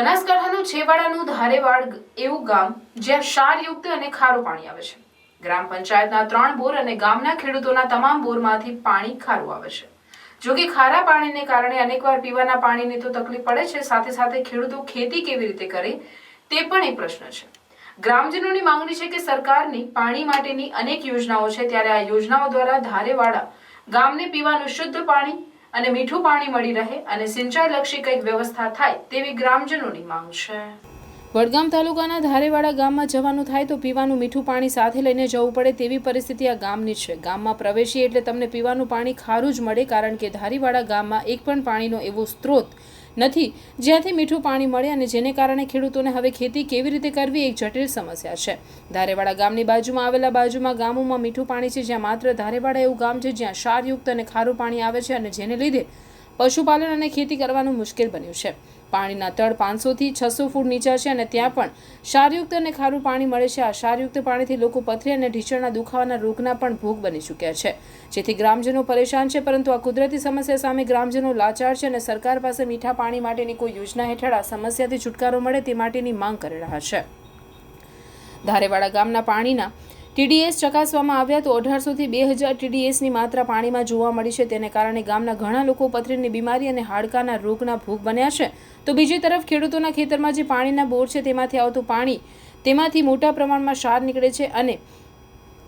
બનાસકાંઠાનું છેવાડાનું ધારેવાડ એવું ગામ જ્યાં ક્ષારયુક્ત અને ખારું પાણી આવે છે. ગ્રામ પંચાયતના ત્રણ બોર અને ગામના ખેડૂતોના તમામ બોરમાંથી પાણી ખારું આવે છે. જો કે ખારા પાણીને કારણે અનેકવાર પીવાના પાણીની તો તકલીફ પડે છે, સાથે સાથે ખેડૂતો ખેતી કેવી રીતે કરે તે પણ એક પ્રશ્ન છે. ગ્રામજનોની માંગણી છે કે સરકારની પાણી માટેની અનેક યોજનાઓ છે, ત્યારે આ યોજનાઓ દ્વારા ધારેવાડા ગામને પીવાનું શુદ્ધ પાણી અને મીઠું પાણી મળી રહે અને સિંચાઈ લક્ષી કંઈક વ્યવસ્થા થાય તેવી ગ્રામજનોની માંગ છે. વડગામ તાલુકાના ધારેવાડા ગામમાં જવાનું થાય તો પીવાનું મીઠું પાણી સાથે લઈને જવું પડે તેવી પરિસ્થિતિ આ ગામની છે. ગામમાં પ્રવેશીએ એટલે તમને પીવાનું પાણી ખારું જ મળે કારણ કે ધારીવાડા ગામમાં એક પણ પાણીનો એવો સ્ત્રોત નથી. જ્યાંથી મીઠું પાણી મળે અને જેને કારણે ખેડૂતોને હવે ખેતી કેવી રીતે કરવી એક જટિલ સમસ્યા છે. ધારેવાડા ગામની બાજુમાં આવેલા બાજુમાં ગામોમાં મીઠું પાણી છે જ્યાં માત્ર ધારેવાડા એવું ગામ છે જ્યાં ક્ષારયુક્ત અને ખારું પાણી આવે છે અને જેને લીધે પશુપાલન અને ખેતી કરવાનું મુશ્કેલ બન્યું છે. પાણીના તળ પાંચસોથી છસો ફૂટ નીચા છે અને ત્યાં પણ ક્ષારયુક્ત અને ખારું પાણી મળે છે. આ ક્ષારયુક્ત પાણીથી લોકો પથરી અને ઢીચણના દુખાવાના રોગના પણ ભોગ બની ચૂક્યા છે. જેથી ગ્રામજનો પરેશાન છે, પરંતુ આ કુદરતી સમસ્યા સામે ગ્રામજનો લાચાર છે અને સરકાર પાસે મીઠા પાણી માટેની કોઈ યોજના હેઠળ આ સમસ્યાથી છુટકારો મળે તે માટેની માંગ કરી રહ્યા છે. ધારેવાડા ગામના પાણીના ટીડીએસ ચકાસવામાં આવ્યા તો અઢારસોથી બે હજાર ટીડીએસની માત્રા પાણીમાં જોવા મળી છે. તેને કારણે ગામના ઘણા લોકો પથરીની બીમારી અને હાડકાના રોગના ભોગ બન્યા છે. તો બીજી તરફ ખેડૂતોના ખેતરમાં જે પાણીના બોર છે તેમાંથી આવતું પાણી તેમાંથી મોટા પ્રમાણમાં ક્ષાર નીકળે છે અને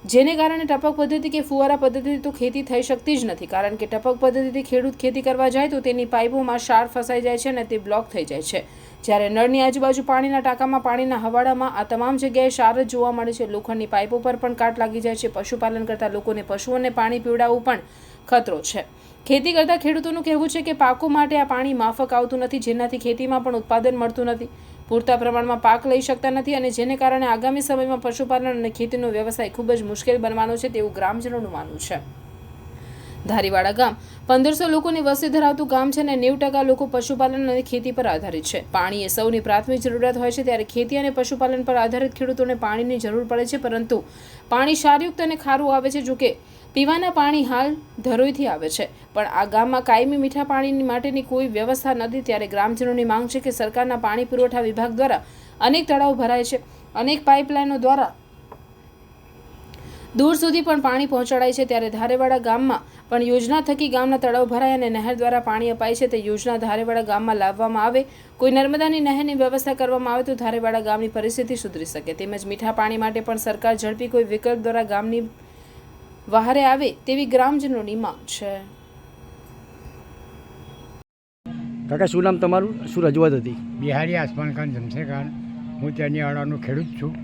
જેને કારણે ટપક પદ્ધતિ કે ફુવારા પદ્ધતિથી તો ખેતી થઈ શકતી જ નથી. કારણ કે ટપક પદ્ધતિથી ખેડૂત ખેતી કરવા જાય તો તેની પાઇપોમાં ક્ષાર ફસાઈ જાય છે અને તે બ્લોક થઈ જાય છે. જ્યારે નળની આજુબાજુ પાણીના ટાંકામાં, પાણીના હવાડામાં આ તમામ જગ્યાએ ક્ષાર જ જોવા મળે છે. લોખંડની પાઇપો પર પણ કાટ લાગી જાય છે. પશુપાલન કરતા લોકોને પશુઓને પાણી પીવડાવવું પણ ખતરો છે. ખેતી કરતા ખેડૂતોનું કહેવું છે કે પાકો માટે આ પાણી માફક આવતું નથી. જેનાથી ખેતીમાં પણ ઉત્પાદન મળતું નથી. પૂરતા પ્રમાણમાં પાક લઈ શકતા નથી અને જેને કારણે આગામી સમયમાં પશુપાલન અને ખેતીનો વ્યવસાય ખૂબ જ મુશ્કેલ બનવાનો છે તેવું ગ્રામજનોનું માનવું છે. ધારીવાડા ગામ. પંદરસો લોકોની વસ્તી ધરાવતું ગામ છે અને નેવું ટકા લોકો પશુપાલન અને ખેતી પર આધારિત છે. પાણી એ સૌની પ્રાથમિક જરૂરિયાત હોય છે ત્યારે ખેતી અને પશુપાલન પર આધારિત ખેડૂતોને પાણીની જરૂર પડે છે, પરંતુ પાણી ક્ષારયુક્ત અને ખારું આવે છે, જોકે પીવાના પાણી હાલ ધરોઈથી આવે છે. પણ આ ગામમાં કાયમી મીઠા પાણી માટેની કોઈ વ્યવસ્થા નથી, ત્યારે ગ્રામજનોની માંગ છે કે સરકારના પાણી પુરવઠા વિભાગ દ્વારા અનેક તળાવ ભરાય છે. અનેક પાઇપલાઇનો દ્વારા દૂર સુધી પણ પાણી પહોંચાડાય છે ત્યારે ધારેવાડા ગામમાં પણ યોજના થકી ગામના તળાવ ભરાય અને નહેર દ્વારા પાણી અપાય છે તે યોજના ધારેવાડા ગામમાં લાવવામાં આવે. કોઈ નર્મદાની નહેરની વ્યવસ્થા કરવામાં આવે તો ધારેવાડા ગામની પરિસ્થિતિ સુધરી શકે. તેમજ મીઠા પાણી માટે પણ સરકાર ઝડપી કોઈ વિકલ્પ દ્વારા ગામની વહારે આવે તેવી ગ્રામજનોની માંગ છે. કાકા શું નામ તમારું? શું રજૂઆત હતી? બિહારી આસમાન ખાન જમશે ખાન હું ત્યાંની આડાનો ખેડૂત છું.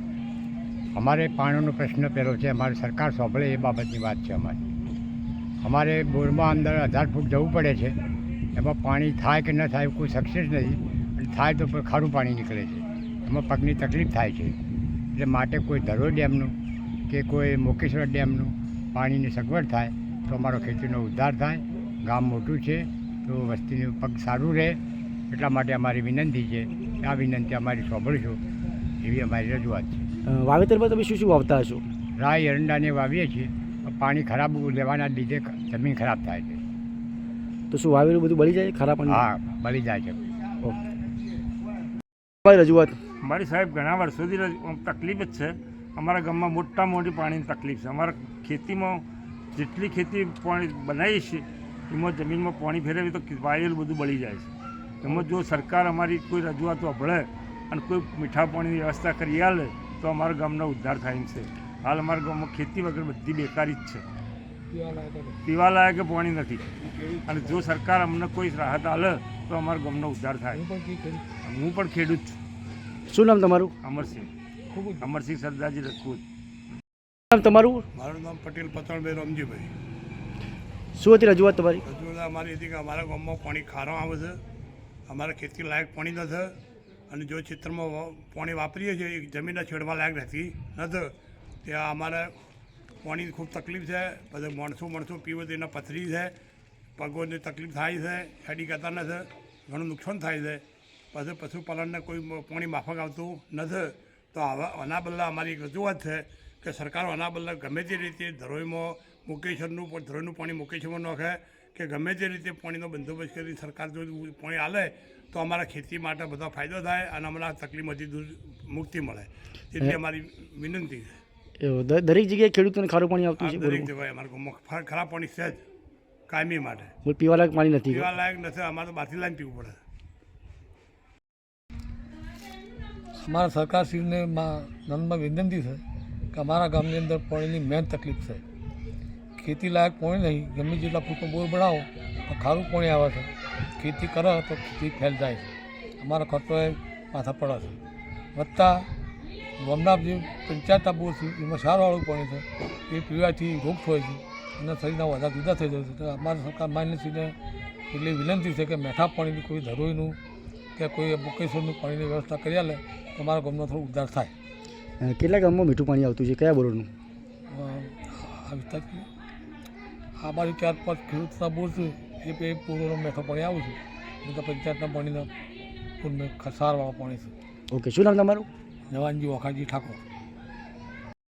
અમારે પાણીનો પ્રશ્ન પહેલો છે, અમારે સરકાર સોંપડે એ બાબતની વાત છે અમારી. અમારે બોરમાં અંદર અઢાર ફૂટ જવું પડે છે, એમાં પાણી થાય કે ન થાય કોઈ સક્સેસ નથી, અને થાય તો ખારું પાણી નીકળે છે. એમાં પગની તકલીફ થાય છે. એટલે માટે કોઈ ધરોઈ ડેમનું કે કોઈ મોકેશ્વર ડેમનું પાણીની સગવડ થાય, તો અમારો ખેતીનો ઉદ્ધાર થાય. ગામ મોટું છે, તો વસ્તીનું પગ સારું રહે. એટલા માટે અમારી વિનંતી છે, આ વિનંતી અમારી સાંભળશો એવી અમારી રજૂઆત છે. વાવેતરમાં તમે શું શું વાવતા હશો? રાઈ એરંડાને વાવીએ છીએ. પાણી ખરાબ લેવાના લીધે જમીન ખરાબ થાય છે. તો શું વાવેલું બધું બળી જાય ખરાબ પાણી? હા બળી જાય છે. ઓકે. રજૂઆત? મારી સાહેબ ઘણા વર્ષોથી તકલીફ જ છે. અમારા ગામમાં મોટા મોટી પાણીની તકલીફ છે. અમારા ખેતીમાં જેટલી ખેતી પાણી બનાવીએ છીએ એમાં જમીનમાં પાણી ફેરવીએ તો વાવેલું બધું બળી જાય છે. એમાં જો સરકાર અમારી કોઈ રજૂઆતો અભળે અને કોઈ મીઠા પાણીની વ્યવસ્થા કરી આલે તો અમારા ગામનો ઉદ્ધાર થાય છે. હાલ અમારા ગામમાં ખેતી વગર બધી બેકારી જ છે. પીવા લાયક પાણી નથી. અને જો સરકાર અમને કોઈ રાહત આલે તો અમારા ગામનો ઉદ્ધાર થાય. હું પણ ખેડૂત છું. શું નામ તમારું? અમરસિંહ. અમરસિંહ સરદારજી રજપૂત. નામ તમારું? મારું નામ પટેલ પતણભાઈ રમજીભાઈ. શું હતી રજૂઆત તમારી? રજૂઆત અમારી હતી કે અમારા ગામમાં પાણી ખારો આવે છે. અમારે ખેતી લાયક પાણી નથી. અને જો ચિત્રમાં પાણી વાપરીએ છીએ એ જમીનના છેડવા લાયક નથી. નથી ત્યાં અમારે પાણીની ખૂબ તકલીફ છે. પછી માણસો માણસો પીવો તો એના પથરી છે. પગોની તકલીફ થાય છે હેડી કરતા નથી. ઘણું નુકસાન થાય છે. પછી પશુપાલનને કોઈ પાણી માફક આવતું નથી. તો આવા આના બદલે અમારી એક રજૂઆત છે કે સરકાર આના બદલે ગમે તે રીતે ધરોઈમાં મુકેશ્વરનું ધરોઈનું પાણી મુકેશ્વરમાં નાખે. કે ગમે તે રીતે પાણીનો બંદોબસ્ત કરી સરકાર જો પાણી આલે તો અમારા ખેતી માટે બધો ફાયદો થાય અને અમને આ તકલીફમાંથી દૂર મુક્તિ મળે. એટલી અમારી વિનંતી છે. દરેક જગ્યાએ ખેડૂતોને ખારું પાણી આવતું છે દરેક જગ્યાએ અમારા ગામમાં ખરાબ પાણી છે જ કાયમી માટે. પીવાલાયક પાણી નથી પીવા લાયક નથી અમારે તો બહારથી લાઈન પીવું પડે. અમારા સરકારશ્રીને મા નંદમાં વિનંતી છે કે અમારા ગામની અંદર પાણીની મેન તકલીફ છે. ખેતી લાયક પાણી નહીં. ગમે જેટલા ફૂટનો બોર બનાવો તો ખારું પાણી આવે છે. ખેતી કરે તો ખેતી ફેલ જાય છે. અમારો ખર્ચો એ માથા પડે છે. વત્તા ગામના જે પંચાયતના બોર છે એમાં સારવાળું પાણી છે. એ પીવાથી રોગ થાય છે. અને શરીરના વધારે જુદા થઈ જાય છે. તો અમારી સરકાર માન્યશ્રીને એટલી વિનંતી છે કે મેઠા પાણીની કોઈ ધરોઈનું કે કોઈ બુકેશ્વરનું પાણીની વ્યવસ્થા કરી લે તો અમારા ગામનો થોડો ઉદ્ધાર થાય. કેટલા ગામમાં મીઠું પાણી આવતું છે? કયા બોરોનું? આ વિસ્તારથી બાજુ ચાર પાંચ ખેડૂત બોર છે એ બે પૂરોનો મેઠો પાણી આવું છું. હું તો પંચાયતના પાણીના પૂરને ખસારવાળા પાણી છે. ઓકે શું નામ તમારું? જવાનજી વખાણજી ઠાકોર.